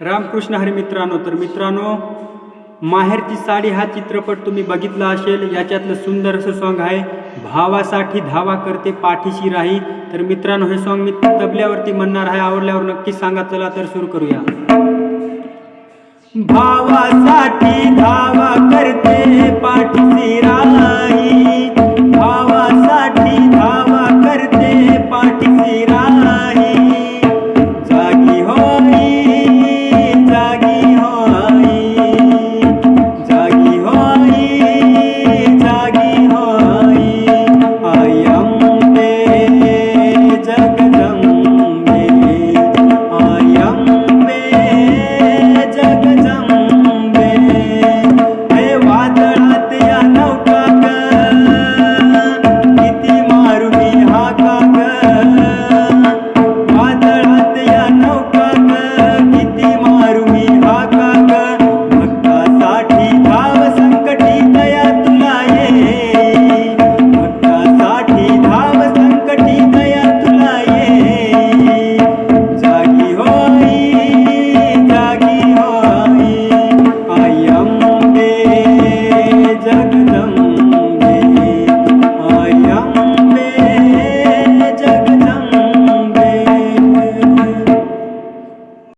रामकृष्ण हरी मित्रांनो तर मित्रांनो माहेरची साडी हा चित्रपट तुम्ही बघितला असेल. याच्यातलं सुंदर असं सॉन्ग आहे भावासाठी धावा करते पाठीशी राही. तर मित्रांनो हे सॉन्ग मी तबल्यावरती म्हणणार आहे आवडल्यावर नक्की सांगा चला तर सुरू करूया. भावासाठी धावा